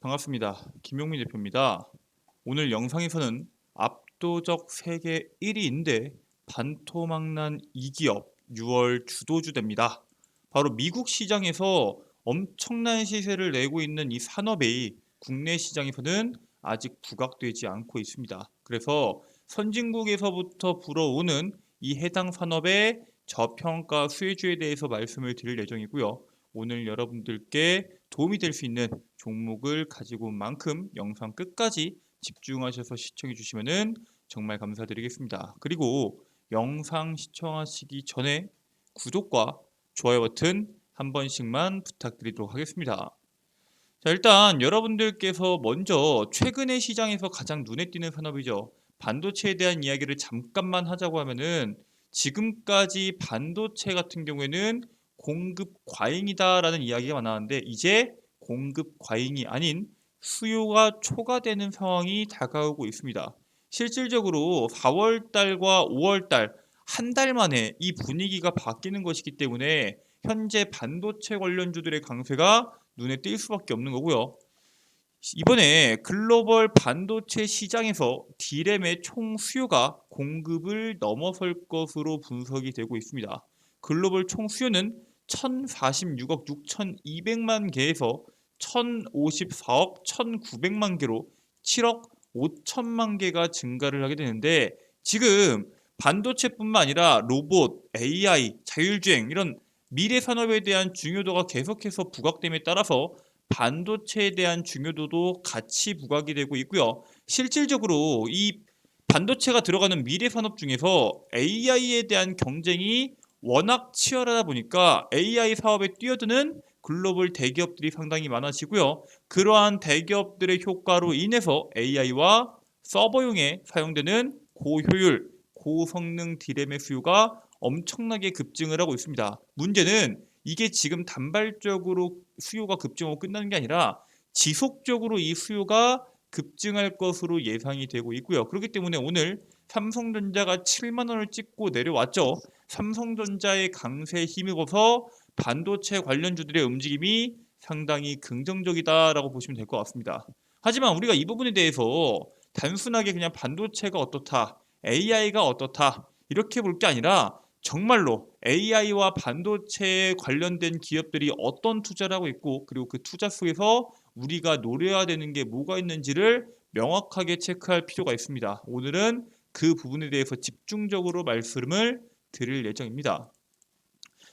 반갑습니다. 김용민 대표입니다. 오늘 영상에서는 압도적 세계 1위인데 반토막난 이 기업 6월 주도주됩니다. 바로 미국 시장에서 엄청난 시세를 내고 있는 이 산업이 국내 시장에서는 아직 부각되지 않고 있습니다. 그래서 선진국에서부터 불어오는 이 해당 산업의 저평가 수혜주에 대해서 말씀을 드릴 예정이고요. 오늘 여러분들께 도움이 될 수 있는 종목을 가지고 온 만큼 영상 끝까지 집중하셔서 시청해 주시면 정말 감사드리겠습니다. 그리고 영상 시청하시기 전에 구독과 좋아요 버튼 한 번씩만 부탁드리도록 하겠습니다. 자, 일단 여러분들께서 먼저 최근의 시장에서 가장 눈에 띄는 산업이죠. 반도체에 대한 이야기를 잠깐만 하자고 하면은 지금까지 반도체 같은 경우에는 공급 과잉이다라는 이야기가 많았는데 이제 공급 과잉이 아닌 수요가 초과되는 상황이 다가오고 있습니다. 실질적으로 4월 달과 5월 달 한 달 만에 이 분위기가 바뀌는 것이기 때문에 현재 반도체 관련주들의 강세가 눈에 띌 수밖에 없는 거고요. 이번에 글로벌 반도체 시장에서 디램의 총 수요가 공급을 넘어설 것으로 분석이 되고 있습니다. 글로벌 총 수요는 1046억 6200만 개에서 1054억 1900만 개로 7억 5천만 개가 증가를 하게 되는데 지금 반도체뿐만 아니라 로봇, AI, 자율주행 이런 미래 산업에 대한 중요도가 계속해서 부각됨에 따라서 반도체에 대한 중요도도 같이 부각이 되고 있고요. 실질적으로 이 반도체가 들어가는 미래 산업 중에서 AI에 대한 경쟁이 워낙 치열하다 보니까 AI 사업에 뛰어드는 글로벌 대기업들이 상당히 많아지고요. 그러한 대기업들의 효과로 인해서 AI와 서버용에 사용되는 고효율, 고성능 디램의 수요가 엄청나게 급증을 하고 있습니다. 문제는 이게 지금 단발적으로 수요가 급증하고 끝나는 게 아니라 지속적으로 이 수요가 급증할 것으로 예상이 되고 있고요. 그렇기 때문에 오늘 삼성전자가 7만 원을 찍고 내려왔죠. 삼성전자의 강세에 힘입어서 반도체 관련주들의 움직임이 상당히 긍정적이다라고 보시면 될 것 같습니다. 하지만 우리가 이 부분에 대해서 단순하게 그냥 반도체가 어떻다, AI가 어떻다 이렇게 볼 게 아니라 정말로 AI와 반도체에 관련된 기업들이 어떤 투자를 하고 있고 그리고 그 투자 속에서 우리가 노려야 되는 게 뭐가 있는지를 명확하게 체크할 필요가 있습니다. 오늘은 그 부분에 대해서 집중적으로 말씀을 드릴 예정입니다.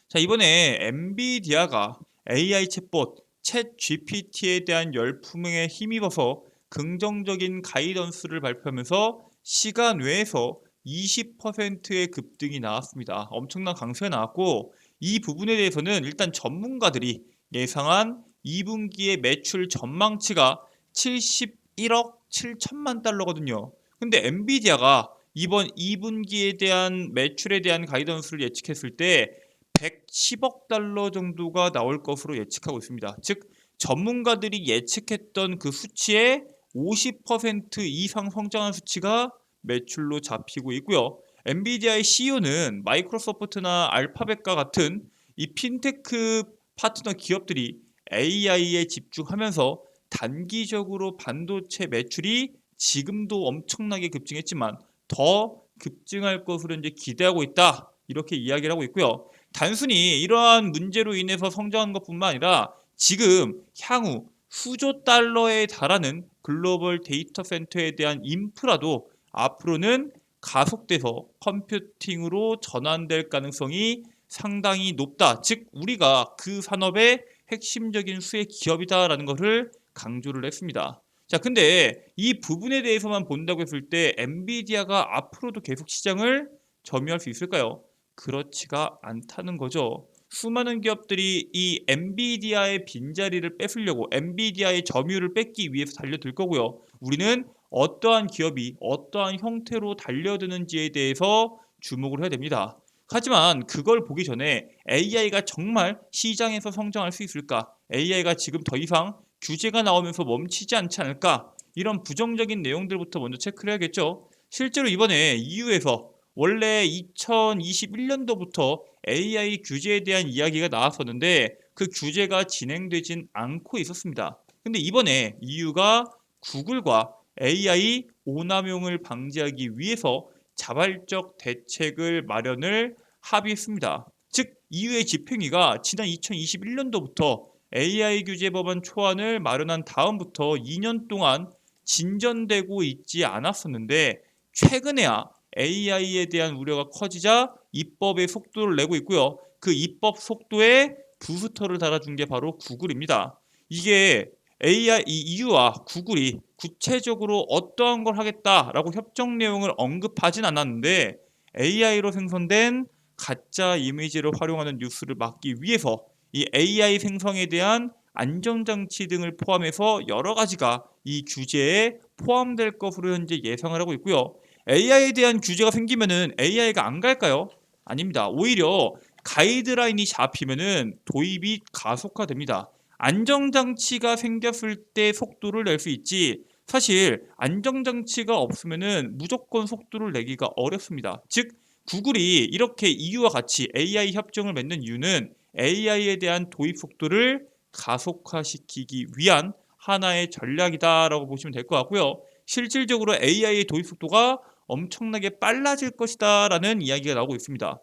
자, 이번에 엔비디아가 AI 챗봇 챗 GPT에 대한 열풍에 힘입어서 긍정적인 가이던스를 발표하면서 시간 외에서 20%의 급등이 나왔습니다. 엄청난 강세가 나왔고 이 부분에 대해서는 일단 전문가들이 예상한 2분기의 매출 전망치가 71억 7천만 달러거든요. 근데 엔비디아가 이번 2분기에 대한 매출에 대한 가이던스를 예측했을 때 110억 달러 정도가 나올 것으로 예측하고 있습니다. 즉 전문가들이 예측했던 그 수치의 50% 이상 성장한 수치가 매출로 잡히고 있고요. 엔비디아의 CEO는 마이크로소프트나 알파벳과 같은 이 핀테크 파트너 기업들이 AI에 집중하면서 단기적으로 반도체 매출이 지금도 엄청나게 급증했지만 더 급증할 것으로 이제 기대하고 있다. 이렇게 이야기를 하고 있고요. 단순히 이러한 문제로 인해서 성장한 것뿐만 아니라 지금 향후 수조 달러에 달하는 글로벌 데이터 센터에 대한 인프라도 앞으로는 가속돼서 컴퓨팅으로 전환될 가능성이 상당히 높다. 즉 우리가 그 산업의 핵심적인 수혜 기업이다라는 것을 강조를 했습니다. 자, 근데 이 부분에 대해서만 본다고 했을 때 엔비디아가 앞으로도 계속 시장을 점유할 수 있을까요? 그렇지가 않다는 거죠. 수많은 기업들이 이 엔비디아의 빈자리를 뺏으려고 엔비디아의 점유율을 뺏기 위해서 달려들 거고요. 우리는 어떠한 기업이 어떠한 형태로 달려드는지에 대해서 주목을 해야 됩니다. 하지만 그걸 보기 전에 AI가 정말 시장에서 성장할 수 있을까? AI가 지금 더 이상 규제가 나오면서 멈추지 않지 않을까? 이런 부정적인 내용들부터 먼저 체크를 해야겠죠. 실제로 이번에 EU에서 원래 2021년도부터 AI 규제에 대한 이야기가 나왔었는데 그 규제가 진행되진 않고 있었습니다. 근데 이번에 EU가 구글과 AI 오남용을 방지하기 위해서 자발적 대책을 마련을 합의했습니다. 즉 EU의 집행위가 지난 2021년도부터 AI 규제 법안 초안을 마련한 다음부터 2년 동안 진전되고 있지 않았었는데 최근에야 AI에 대한 우려가 커지자 입법의 속도를 내고 있고요. 그 입법 속도에 부스터를 달아준 게 바로 구글입니다. 이게 AI 이 EU와 구글이 구체적으로 어떠한 걸 하겠다라고 협정 내용을 언급하진 않았는데 AI로 생성된 가짜 이미지를 활용하는 뉴스를 막기 위해서 이 AI 생성에 대한 안전장치 등을 포함해서 여러 가지가 이 규제에 포함될 것으로 현재 예상을 하고 있고요. AI에 대한 규제가 생기면은 AI가 안 갈까요? 아닙니다. 오히려 가이드라인이 잡히면은 도입이 가속화됩니다. 안정장치가 생겼을 때 속도를 낼 수 있지 사실 안정장치가 없으면은 무조건 속도를 내기가 어렵습니다. 즉 구글이 이렇게 EU와 같이 AI 협정을 맺는 이유는 AI에 대한 도입 속도를 가속화시키기 위한 하나의 전략이다라고 보시면 될 것 같고요. 실질적으로 AI의 도입 속도가 엄청나게 빨라질 것이다라는 이야기가 나오고 있습니다.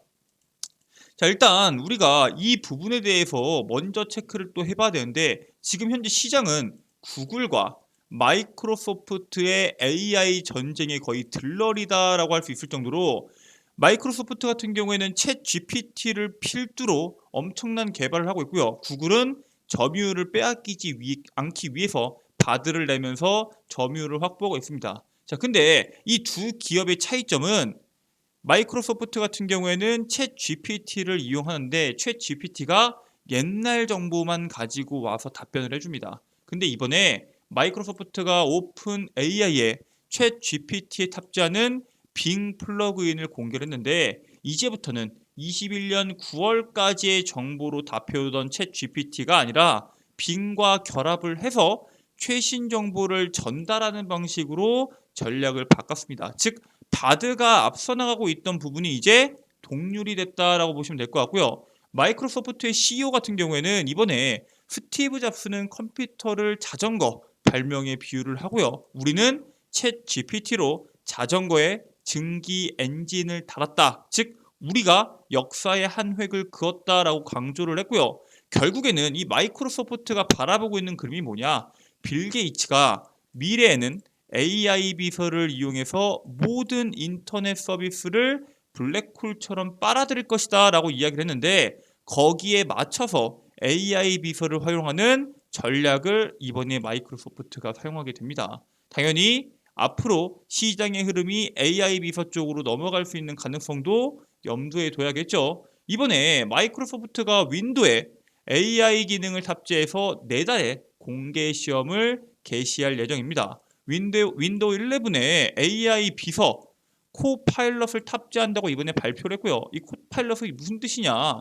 자, 일단 우리가 이 부분에 대해서 먼저 체크를 또 해봐야 되는데 지금 현재 시장은 구글과 마이크로소프트의 AI 전쟁에 거의 들러리다라고 할 수 있을 정도로 마이크로소프트 같은 경우에는 챗 GPT를 필두로 엄청난 개발을 하고 있고요. 구글은 점유율을 빼앗기지 위, 않기 위해서 바드를 내면서 점유율을 확보하고 있습니다. 자, 근데 이 두 기업의 차이점은 마이크로소프트 같은 경우에는 챗 GPT를 이용하는데 챗 GPT가 옛날 정보만 가지고 와서 답변을 해줍니다. 근데 이번에 마이크로소프트가 오픈 AI에 챗 GPT에 탑재하는 빙 플러그인을 공개를 했는데 이제부터는 21년 9월까지의 정보로 답해오던 챗 GPT가 아니라 빙과 결합을 해서 최신 정보를 전달하는 방식으로 전략을 바꿨습니다. 즉 바드가 앞서 나가고 있던 부분이 이제 동률이 됐다라고 보시면 될 것 같고요. 마이크로소프트의 CEO 같은 경우에는 이번에 스티브 잡스는 컴퓨터를 자전거 발명에 비유를 하고요. 우리는 챗 GPT로 자전거에 증기 엔진을 달았다. 즉 우리가 역사의 한 획을 그었다라고 강조를 했고요. 결국에는 이 마이크로소프트가 바라보고 있는 그림이 뭐냐? 빌 게이츠가 미래에는 AI 비서를 이용해서 모든 인터넷 서비스를 블랙홀처럼 빨아들일 것이다 라고 이야기를 했는데 거기에 맞춰서 AI 비서를 활용하는 전략을 이번에 마이크로소프트가 사용하게 됩니다. 당연히 앞으로 시장의 흐름이 AI 비서 쪽으로 넘어갈 수 있는 가능성도 염두에 둬야겠죠. 이번에 마이크로소프트가 윈도에 AI 기능을 탑재해서 내달에 공개 시험을 개시할 예정입니다. 윈도우, 윈도우 11에 AI 비서 코파일럿을 탑재한다고 이번에 발표를 했고요. 이 코파일럿이 무슨 뜻이냐?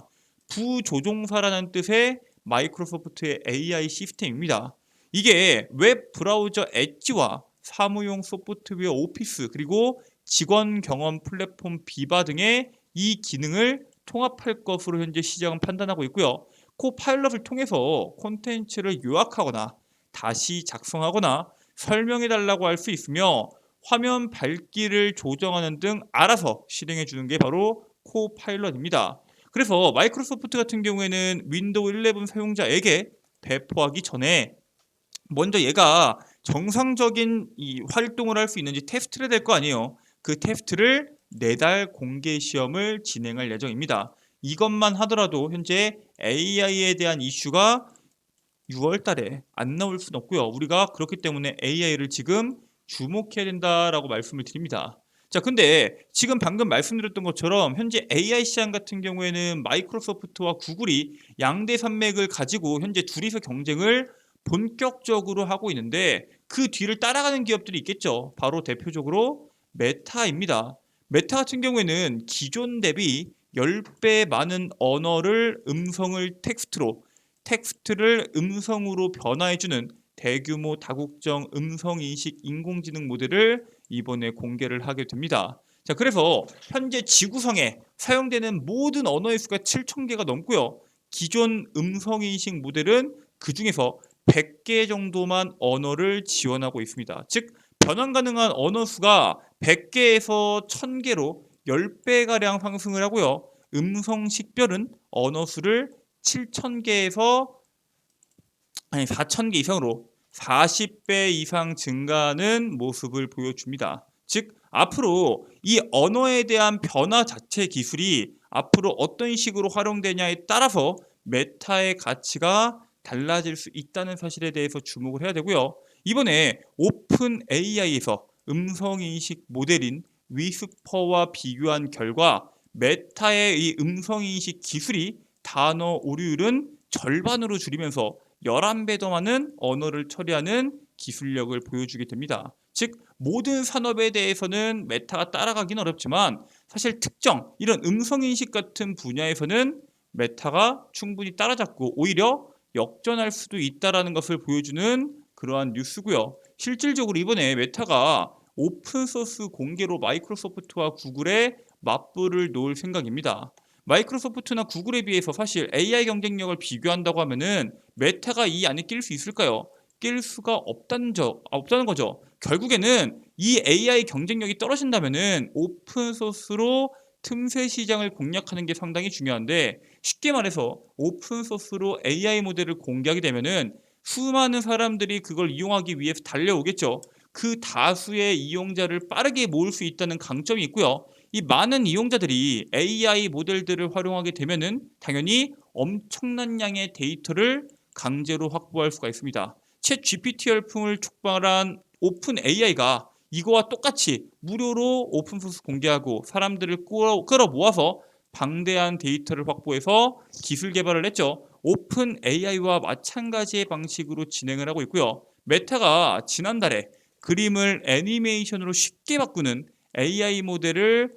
부조종사라는 뜻의 마이크로소프트의 AI 시스템입니다. 이게 웹 브라우저 엣지와 사무용 소프트웨어 오피스 그리고 직원 경험 플랫폼 비바 등의 이 기능을 통합할 것으로 현재 시장은 판단하고 있고요. 코파일럿을 통해서 콘텐츠를 요약하거나 다시 작성하거나 설명해 달라고 할 수 있으며 화면 밝기를 조정하는 등 알아서 실행해 주는 게 바로 코파일럿입니다. 그래서 마이크로소프트 같은 경우에는 윈도우 11 사용자에게 배포하기 전에 먼저 얘가 정상적인 이 활동을 할 수 있는지 테스트를 될 거 아니에요. 그 테스트를 네달 공개 시험을 진행할 예정입니다. 이것만 하더라도 현재 AI에 대한 이슈가 6월 달에 안 나올 수는 없고요. 우리가 그렇기 때문에 AI를 지금 주목해야 된다라고 말씀을 드립니다. 자, 근데 지금 방금 말씀드렸던 것처럼 현재 AI 시장 같은 경우에는 마이크로소프트와 구글이 양대 산맥을 가지고 현재 둘이서 경쟁을 본격적으로 하고 있는데 그 뒤를 따라가는 기업들이 있겠죠. 바로 대표적으로 메타입니다. 메타 같은 경우에는 기존 대비 10배 많은 언어를 음성을 텍스트로 텍스트를 음성으로 변화해주는 대규모 다국정 음성인식 인공지능 모델을 이번에 공개를 하게 됩니다. 자, 그래서 현재 지구상에 사용되는 모든 언어의 수가 7,000개가 넘고요. 기존 음성인식 모델은 그 중에서 100개 정도만 언어를 지원하고 있습니다. 즉 변환 가능한 언어 수가 100개에서 1000개로 10배가량 상승을 하고요. 음성 식별은 언어 수를 7000개에서 아니 4000개 이상으로 40배 이상 증가하는 모습을 보여줍니다. 즉 앞으로 이 언어에 대한 변화 자체 기술이 앞으로 어떤 식으로 활용되냐에 따라서 메타의 가치가 달라질 수 있다는 사실에 대해서 주목을 해야 되고요. 이번에 오픈 AI에서 음성 인식 모델인 위스퍼와 비교한 결과 메타의 이 음성 인식 기술이 단어 오류율은 절반으로 줄이면서 11배 더 많은 언어를 처리하는 기술력을 보여주게 됩니다. 즉 모든 산업에 대해서는 메타가 따라가긴 어렵지만 사실 특정 이런 음성 인식 같은 분야에서는 메타가 충분히 따라잡고 오히려 역전할 수도 있다라는 것을 보여주는 그러한 뉴스고요. 실질적으로 이번에 메타가 오픈 소스 공개로 마이크로소프트와 구글의 맞불을 놓을 생각입니다. 마이크로소프트나 구글에 비해서 사실 AI 경쟁력을 비교한다고 하면은 메타가 이 안에 낄 수 있을까요? 낄 수가 없다는 저 아, 없다는 거죠. 결국에는 이 AI 경쟁력이 떨어진다면은 오픈 소스로 틈새 시장을 공략하는 게 상당히 중요한데 쉽게 말해서 오픈 소스로 AI 모델을 공개하게 되면은 수많은 사람들이 그걸 이용하기 위해서 달려오겠죠. 그 다수의 이용자를 빠르게 모을 수 있다는 강점이 있고요. 이 많은 이용자들이 AI 모델들을 활용하게 되면은 당연히 엄청난 양의 데이터를 강제로 확보할 수가 있습니다. 챗 GPT 열풍을 촉발한 오픈 AI가 이거와 똑같이 무료로 오픈 소스 공개하고 사람들을 끌어, 모아서 방대한 데이터를 확보해서 기술 개발을 했죠. 오픈 AI와 마찬가지의 방식으로 진행을 하고 있고요. 메타가 지난달에 그림을 애니메이션으로 쉽게 바꾸는 AI 모델을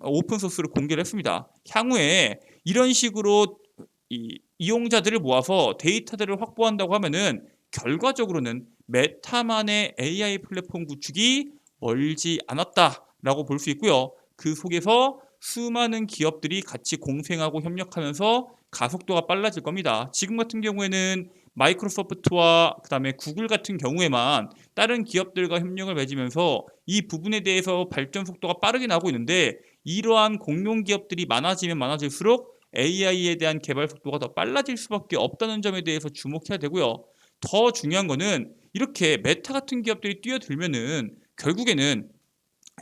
오픈 소스로 공개를 했습니다. 향후에 이런 식으로 이, 이용자들을 모아서 데이터들을 확보한다고 하면은 결과적으로는 메타만의 AI 플랫폼 구축이 멀지 않았다라고 볼 수 있고요. 그 속에서 수많은 기업들이 같이 공생하고 협력하면서 가속도가 빨라질 겁니다. 지금 같은 경우에는 마이크로소프트와 그다음에 구글 같은 경우에만 다른 기업들과 협력을 맺으면서 이 부분에 대해서 발전 속도가 빠르게 나고 있는데 이러한 공룡 기업들이 많아지면 많아질수록 AI에 대한 개발 속도가 더 빨라질 수밖에 없다는 점에 대해서 주목해야 되고요. 더 중요한 거는 이렇게 메타 같은 기업들이 뛰어들면은 결국에는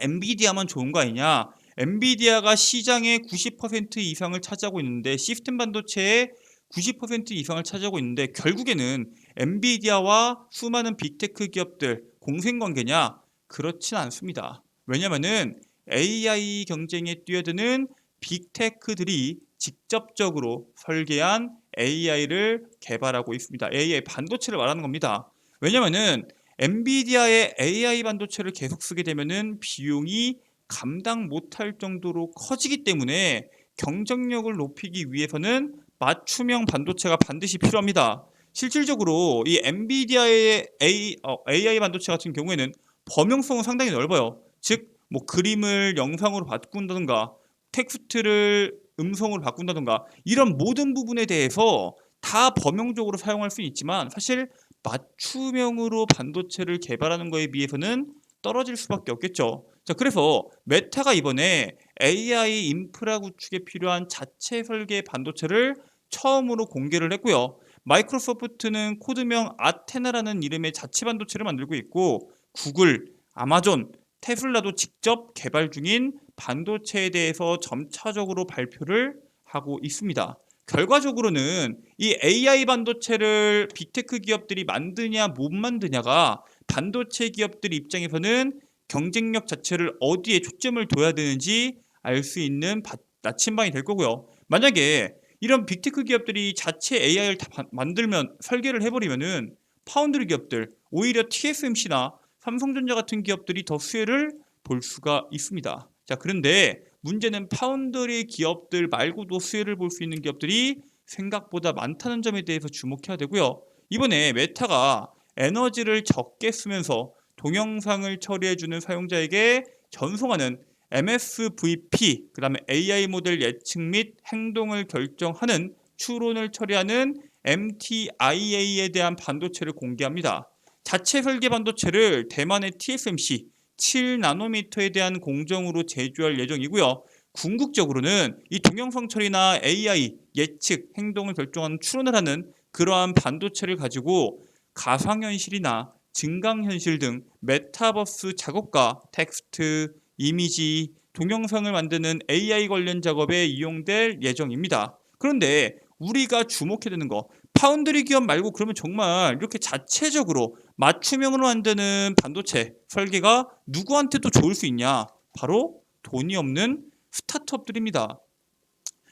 엔비디아만 좋은 거 아니냐? 엔비디아가 시장의 90% 이상을 차지하고 있는데 시스템 반도체의 90% 이상을 차지하고 있는데 결국에는 엔비디아와 수많은 빅테크 기업들 공생 관계냐? 그렇진 않습니다. 왜냐면은 AI 경쟁에 뛰어드는 빅테크들이 직접적으로 설계한 AI를 개발하고 있습니다. AI 반도체를 말하는 겁니다. 왜냐면은 엔비디아의 AI 반도체를 계속 쓰게 되면은 비용이 감당 못할 정도로 커지기 때문에 경쟁력을 높이기 위해서는 맞춤형 반도체가 반드시 필요합니다. 실질적으로 이 엔비디아의 AI, 어, 반도체 같은 경우에는 범용성은 상당히 넓어요. 즉, 뭐 그림을 영상으로 바꾼다든가 텍스트를 음성으로 바꾼다든가 이런 모든 부분에 대해서 다 범용적으로 사용할 수 있지만 사실 맞춤형으로 반도체를 개발하는 거에 비해서는 떨어질 수밖에 없겠죠. 자, 그래서 메타가 이번에 AI 인프라 구축에 필요한 자체 설계 반도체를 처음으로 공개를 했고요. 마이크로소프트는 코드명 아테나라는 이름의 자체 반도체를 만들고 있고 구글, 아마존, 테슬라도 직접 개발 중인 반도체에 대해서 점차적으로 발표를 하고 있습니다. 결과적으로는 이 AI 반도체를 빅테크 기업들이 만드냐 못 만드냐가 반도체 기업들 입장에서는 경쟁력 자체를 어디에 초점을 둬야 되는지 알 수 있는 나침반이 될 거고요. 만약에 이런 빅테크 기업들이 자체 AI를 다 만들면 설계를 해버리면은 파운드리 기업들 오히려 TSMC나 삼성전자 같은 기업들이 더 수혜를 볼 수가 있습니다. 자 그런데 문제는 파운드리 기업들 말고도 수혜를 볼 수 있는 기업들이 생각보다 많다는 점에 대해서 주목해야 되고요. 이번에 메타가 에너지를 적게 쓰면서 동영상을 처리해주는 사용자에게 전송하는 MSVP, 그 다음에 AI 모델 예측 및 행동을 결정하는 추론을 처리하는 MTIA에 대한 반도체를 공개합니다. 자체 설계 반도체를 대만의 TSMC 7나노미터에 대한 공정으로 제조할 예정이고요. 궁극적으로는 이 동영상 처리나 AI 예측 행동을 결정하는 추론을 하는 그러한 반도체를 가지고 가상현실이나 증강현실 등 메타버스 작업과 텍스트, 이미지, 동영상을 만드는 AI 관련 작업에 이용될 예정입니다. 그런데 우리가 주목해야 되는 거 파운드리 기업 말고 그러면 정말 이렇게 자체적으로 맞춤형으로 만드는 반도체 설계가 누구한테도 좋을 수 있냐? 바로 돈이 없는 스타트업들입니다.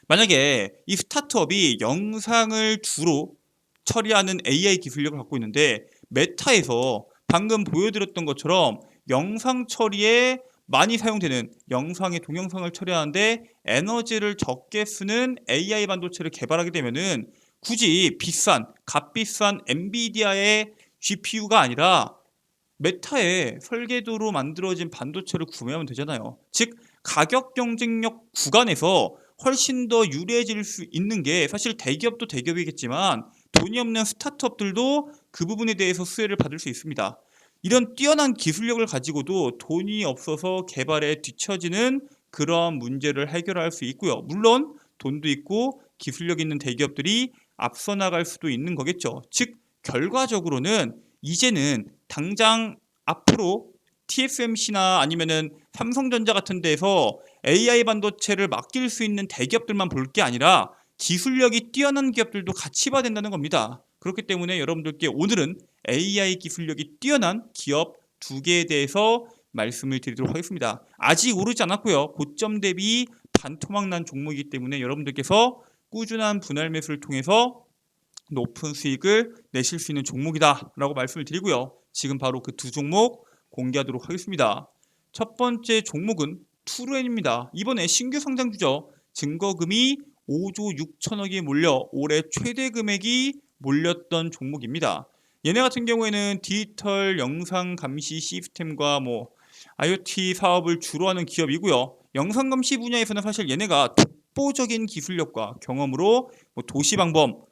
만약에 이 스타트업이 영상을 주로 처리하는 AI 기술력을 갖고 있는데 메타에서 방금 보여드렸던 것처럼 영상 처리에 많이 사용되는 영상의 동영상을 처리하는데 에너지를 적게 쓰는 AI 반도체를 개발하게 되면은 굳이 비싼 값비싼 엔비디아의 GPU가 아니라 메타의 설계도로 만들어진 반도체를 구매하면 되잖아요. 즉 가격 경쟁력 구간에서 훨씬 더 유리해질 수 있는 게 사실 대기업도 대기업이겠지만 돈이 없는 스타트업들도 그 부분에 대해서 수혜를 받을 수 있습니다. 이런 뛰어난 기술력을 가지고도 돈이 없어서 개발에 뒤처지는 그러한 문제를 해결할 수 있고요. 물론 돈도 있고 기술력 있는 대기업들이 앞서 나갈 수도 있는 거겠죠. 즉 결과적으로는 이제는 당장 앞으로 TSMC나 아니면은 삼성전자 같은 데서 AI 반도체를 맡길 수 있는 대기업들만 볼 게 아니라 기술력이 뛰어난 기업들도 같이 봐야 된다는 겁니다. 그렇기 때문에 여러분들께 오늘은 AI 기술력이 뛰어난 기업 두 개에 대해서 말씀을 드리도록 하겠습니다. 아직 오르지 않았고요. 고점 대비 반토막 난 종목이기 때문에 여러분들께서 꾸준한 분할 매수를 통해서 높은 수익을 내실 수 있는 종목이다라고 말씀을 드리고요. 지금 바로 그 두 종목 공개하도록 하겠습니다. 첫 번째 종목은 투루엔입니다. 이번에 신규 상장주죠. 증거금이 5조 6천억이 몰려 올해 최대 금액이 몰렸던 종목입니다. 얘네 같은 경우에는 디지털 영상 감시 시스템과 뭐 IoT 사업을 주로 하는 기업이고요. 영상 감시 분야에서는 사실 얘네가 독보적인 기술력과 경험으로 뭐 도시 방범,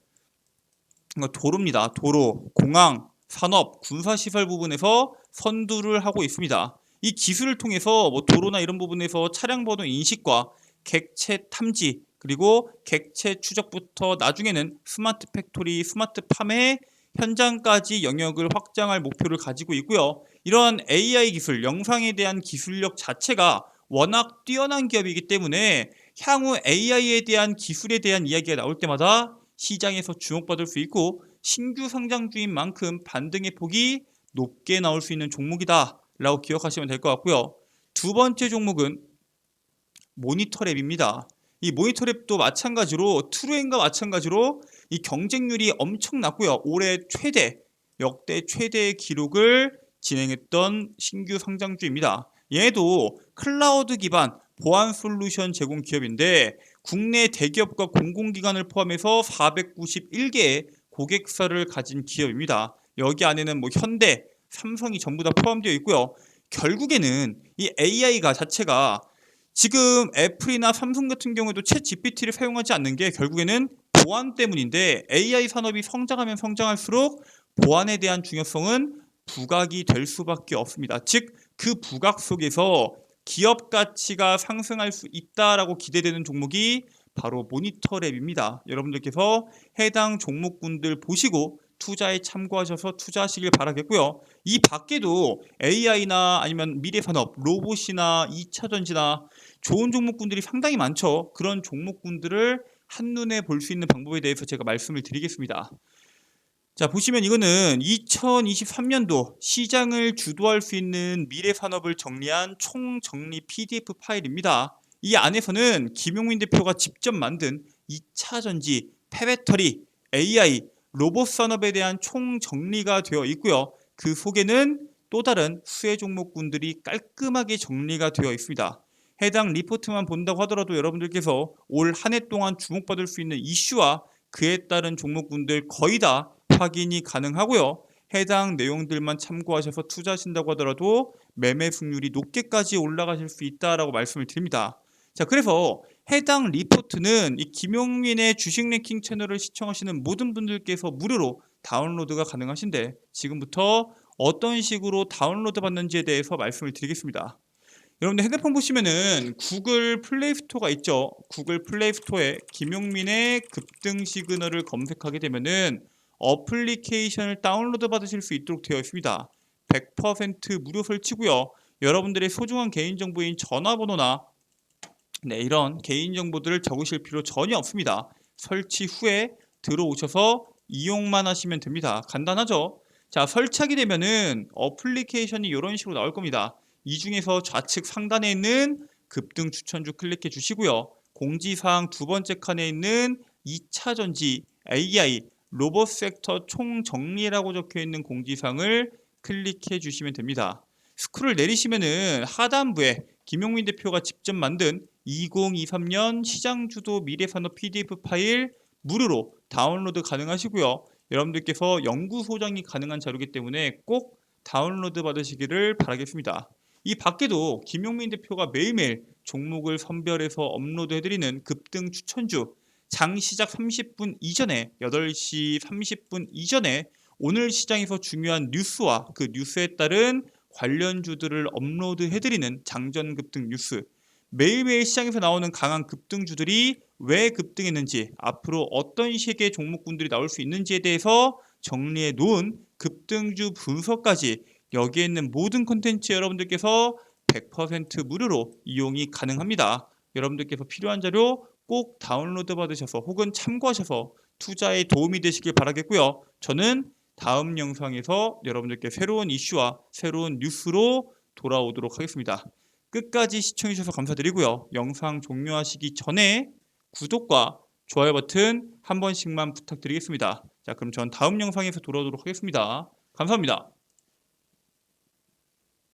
뭐 도로입니다. 도로, 공항, 산업, 군사시설 부분에서 선두를 하고 있습니다. 이 기술을 통해서 뭐 도로나 이런 부분에서 차량 번호 인식과 객체 탐지 그리고 객체 추적부터 나중에는 스마트 팩토리, 스마트 팜의 현장까지 영역을 확장할 목표를 가지고 있고요. 이러한 AI 기술, 영상에 대한 기술력 자체가 워낙 뛰어난 기업이기 때문에 향후 AI에 대한 기술에 대한 이야기가 나올 때마다 시장에서 주목받을 수 있고 신규 상장주인 만큼 반등의 폭이 높게 나올 수 있는 종목이다 라고 기억하시면 될 것 같고요. 두 번째 종목은 모니터랩입니다. 이 모니터랩도 마찬가지로 트루엔과 마찬가지로 이 경쟁률이 엄청 낮고요. 올해 최대 역대 최대의 기록을 진행했던 신규 상장주입니다. 얘도 클라우드 기반 보안 솔루션 제공 기업인데 국내 대기업과 공공기관을 포함해서 491개의 고객사를 가진 기업입니다. 여기 안에는 뭐 현대, 삼성이 전부 다 포함되어 있고요. 결국에는 이 AI가 자체가 지금 애플이나 삼성 같은 경우에도 챗 GPT를 사용하지 않는 게 결국에는 보안 때문인데 AI 산업이 성장하면 성장할수록 보안에 대한 중요성은 부각이 될 수밖에 없습니다. 즉 그 부각 속에서 기업 가치가 상승할 수 있다라고 기대되는 종목이 바로 모니터랩입니다. 여러분들께서 해당 종목군들 보시고 투자에 참고하셔서 투자하시길 바라겠고요. 이 밖에도 AI나 아니면 미래산업, 로봇이나 2차 전지나 좋은 종목군들이 상당히 많죠. 그런 종목군들을 한눈에 볼 수 있는 방법에 대해서 제가 말씀을 드리겠습니다. 자, 보시면 이거는 2023년도 시장을 주도할 수 있는 미래 산업을 정리한 총정리 PDF 파일입니다. 이 안에서는 김용민 대표가 직접 만든 2차 전지, 폐배터리, AI, 로봇 산업에 대한 총정리가 되어 있고요. 그 속에는 또 다른 수혜 종목군들이 깔끔하게 정리가 되어 있습니다. 해당 리포트만 본다고 하더라도 여러분들께서 올 한 해 동안 주목받을 수 있는 이슈와 그에 따른 종목군들 거의 다 확인이 가능하고요. 해당 내용들만 참고하셔서 투자하신다고 하더라도 매매 승률이 높게까지 올라가실 수 있다라고 말씀을 드립니다. 자, 그래서 해당 리포트는 이 김용민의 주식 랭킹 채널을 시청하시는 모든 분들께서 무료로 다운로드가 가능하신데 지금부터 어떤 식으로 다운로드 받는지에 대해서 말씀을 드리겠습니다. 여러분들 핸드폰 보시면은 구글 플레이 스토어가 있죠. 구글 플레이 스토어에 김용민의 급등 시그널을 검색하게 되면은 어플리케이션을 다운로드 받으실 수 있도록 되어 있습니다. 100% 무료 설치고요. 여러분들의 소중한 개인정보인 전화번호나 네, 이런 개인정보들을 적으실 필요 전혀 없습니다. 설치 후에 들어오셔서 이용만 하시면 됩니다. 간단하죠? 자, 설치하게 되면은 어플리케이션이 이런 식으로 나올 겁니다. 이 중에서 좌측 상단에 있는 급등 추천주 클릭해 주시고요. 공지사항 두 번째 칸에 있는 2차 전지 AI 로봇 섹터 총정리라고 적혀 있는 공지사항을 클릭해 주시면 됩니다. 스크롤 내리시면은 하단부에 김용민 대표가 직접 만든 2023년 시장 주도 미래산업 PDF 파일 무료로 다운로드 가능하시고요. 여러분들께서 연구 소장이 가능한 자료이기 때문에 꼭 다운로드 받으시기를 바라겠습니다. 이 밖에도 김용민 대표가 매일매일 종목을 선별해서 업로드해드리는 급등 추천주 장 시작 30분 이전에 8시 30분 이전에 오늘 시장에서 중요한 뉴스와 그 뉴스에 따른 관련주들을 업로드 해드리는 장전 급등 뉴스 매일매일 시장에서 나오는 강한 급등주들이 왜 급등했는지 앞으로 어떤 식의 종목군들이 나올 수 있는지에 대해서 정리해 놓은 급등주 분석까지 여기에 있는 모든 콘텐츠 여러분들께서 100% 무료로 이용이 가능합니다. 여러분들께서 필요한 자료 꼭 다운로드 받으셔서 혹은 참고하셔서 투자에 도움이 되시길 바라겠고요. 저는 다음 영상에서 여러분들께 새로운 이슈와 새로운 뉴스로 돌아오도록 하겠습니다. 끝까지 시청해주셔서 감사드리고요. 영상 종료하시기 전에 구독과 좋아요 버튼 한 번씩만 부탁드리겠습니다. 자, 그럼 전 다음 영상에서 돌아오도록 하겠습니다. 감사합니다.